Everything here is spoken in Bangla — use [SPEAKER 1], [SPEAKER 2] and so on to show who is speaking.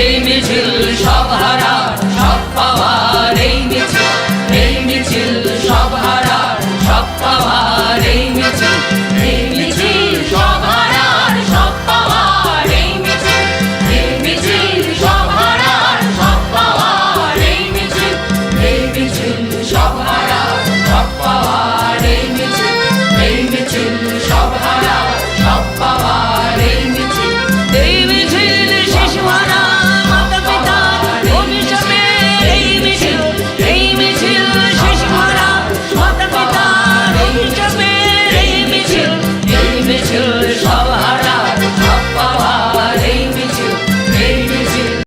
[SPEAKER 1] এই মিছিল সব হারা